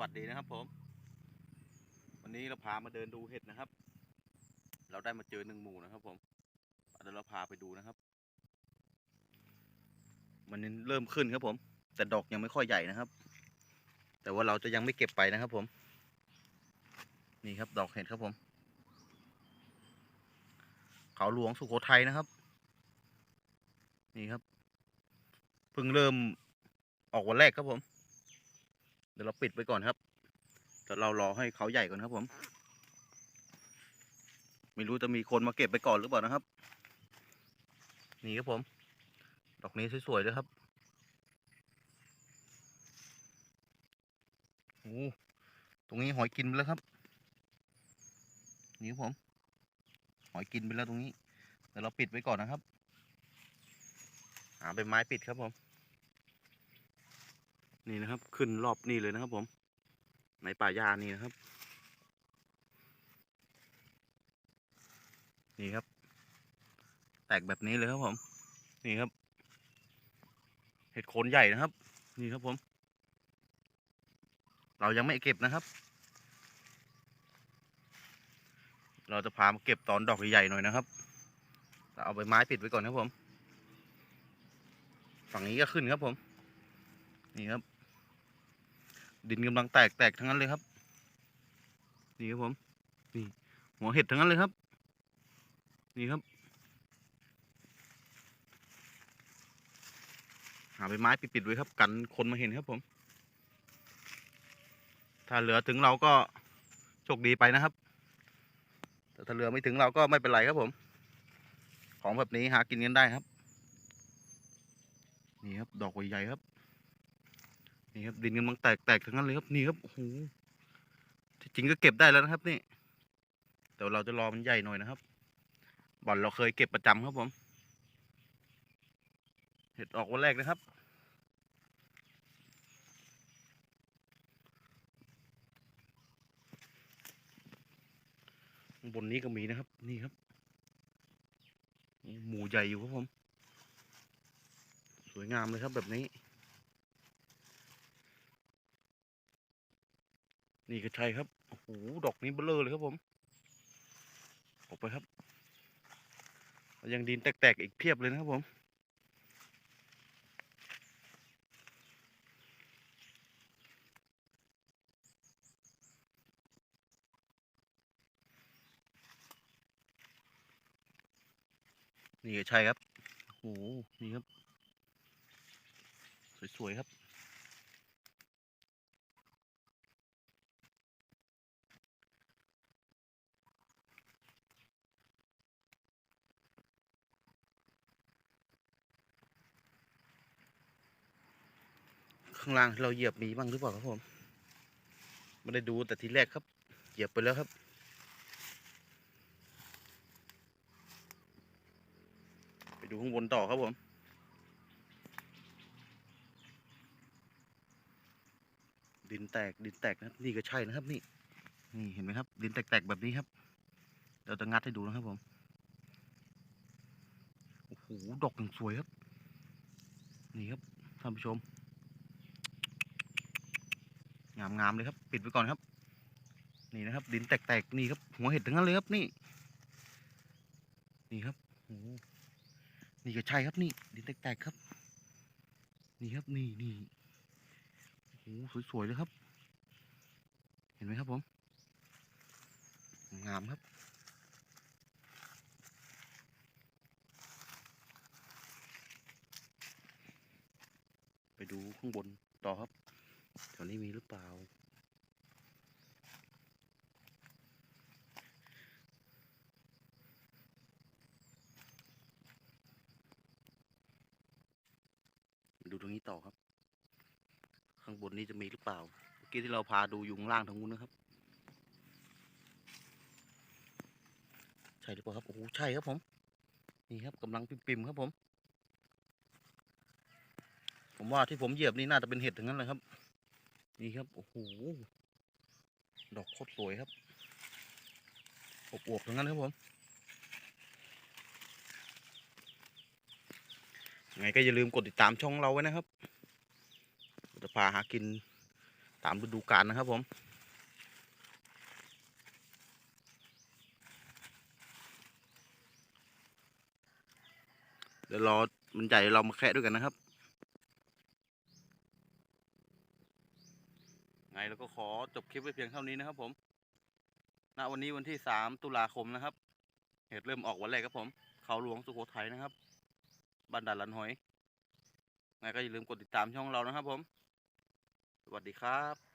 วัสดีนะครับผม วันนี้เราพามาเดินดูเห็ดนะครับ เราได้มาเจอหนึ่งหมู่นะครับ ผมเดี๋ยวเราพาไปดูนะครับ มันเริ่มขึ้นครับผม แต่ดอกยังไม่ค่อยใหญ่นะครับ แต่ว่าเราจะยังไม่เก็บไปนะครับ ผม นี่ครับดอกเห็ดครับผม เขาหลวงสุโขทัยนะครับ นี่ครับเพิ่งเริ่มออกวันแรกครับผม ดี๋ยวเราปิดไปก่อนครับเดี๋ยวเรารอให้เขาใหญ่ก่อนครับผม ไม่รู้จะมีคนมาเก็บไปก่อนหรือเปล่านะครับ นี่ครับผม ดอกนี้สวยๆเลยครับโอ้ตรงนี้หอยกินไปแล้วครับ นี่ครับผม หอยกินไปแล้วตรงนี้ เดี๋ยวเราปิดไว้ก่อนนะครับหาเป็นไม้ปิดครับผม นี่นะครับ ขึ้นรอบนี่เลยนะครับผม ในป่าหญ้านี่นะครับ นี่ครับ แตกแบบนี้เลยครับผม นี่ครับ เห็ดโคนใหญ่นะครับ นี่ครับผม เรายังไม่เก็บนะครับ เราจะพามาเก็บตอนดอกใหญ่ๆหน่อยนะครับเราเอาใบไม้ปิดไว้ก่อนครับผม ฝั่งนี้ก็ขึ้นครับผม นี่ครับ ดินกำลังแตกแตกทั้งนั้นเลยครับ นี่ครับผมนี่หัวเห็ดทั้งนั้นเลยครับ นี่ครับ หาใบไม้ปิดๆไว้ครับกันคนมาเห็นครับผม ถ้าเหลือถึงเราก็โชคดีไปนะครับ แต่ถ้าเหลือไม่ถึงเราก็ไม่เป็นไรครับผม ของแบบนี้หากินกันได้ครับ นี่ครับดอกใหญ่ๆครับ นี่ครับดินกำลังแตกแตกทั้งนั้นเลยครับนี่ครับโอ้โหที่จริงก็เก็บได้แล้วนะครับ นี่แต่เราจะรอมันใหญ่หน่อยนะครับ บ่อนเราเคยเก็บประจำครับผม เห็ดออกวันแรกนะครับบนนี้ก็มีนะครับ นี่ครับ หมูใหญ่อยู่ครับผม สวยงามเลยครับแบบนี้ นี่ก็ใช่ครับโอ้โหดอกนี้เบลอเลยครับผมออกไปครับ ยังดินแตกๆอีกเพียบเลยนะครับผมนี่ก็ใช่ครับโอ้โหนี่ครับ สวยๆครับ ข้างล่างที่เราเหยียบมีบ้างหรือเปล่าครับผมไม่ได้ดูแต่ทีแรกครับ เหยียบไปแล้วครับไปดูข้างบนต่อครับผมดินแตกดินแตกนะครับ นี่ก็ใช่นะครับนี่ นี่เห็นไหมครับ ดินแตกๆแบบนี้ครับ เราจะงัดให้ดูนะครับผมโอ้โหดอกอย่างสวยครับ นี่ครับท่านผู้ชม งามงามๆเลยครับ ปิดไว้ก่อนครับ นี่นะครับ ดินแตกๆนี่ครับ หัวเห็ดทั้งนั้นเลยครับนี่ นี่ครับโอ้นี่ก็ใช่ครับนี่ ดินแตกๆครับ นี่ครับนี่นี่โอ้สวยๆเลยครับ เห็นไหมครับผม งามครับไปดูข้างบนต่อครับ ถวนี้มีหรือเปล่า ดูตรงนี้ต่อครับ ข้างบนนี้จะมีหรือเปล่า เมื่อกี้ที่เราพาดูอยู่ข้างล่างทางนู้นนะครับ ใช่หรือเปล่าครับ โอ้โหใช่ครับผม นี่ครับกำลังปิ่มๆครับผมผมว่าที่ผมเหยียบนี่น่าจะเป็นเห็ดทั้งนั้นเลยครับ นี่ครับ โอ้โห ดอกโคตรสวยครับอวบๆทั้งนั้นครับผม ไงก็อย่าลืมกดติดตามช่องเราไว้นะครับ จะพาหากินตามฤดูกาลนะครับผม เดี๋ยวรอมันใหญ่เรามาแคะด้วยกันนะครับ ไงแล้วก็ขอจบคลิปไว้เพียงเท่านี้นะครับ ผมณวันนี้วันที่3ตุลาคมนะครับ เหตุเริ่มออกวันแรกครับผม เขาหลวงสุโขทัยนะครับบ้านด่านลันหอยไงก็อย่าลืมกดติดตามช่องเรานะครับผม สวัสดีครับ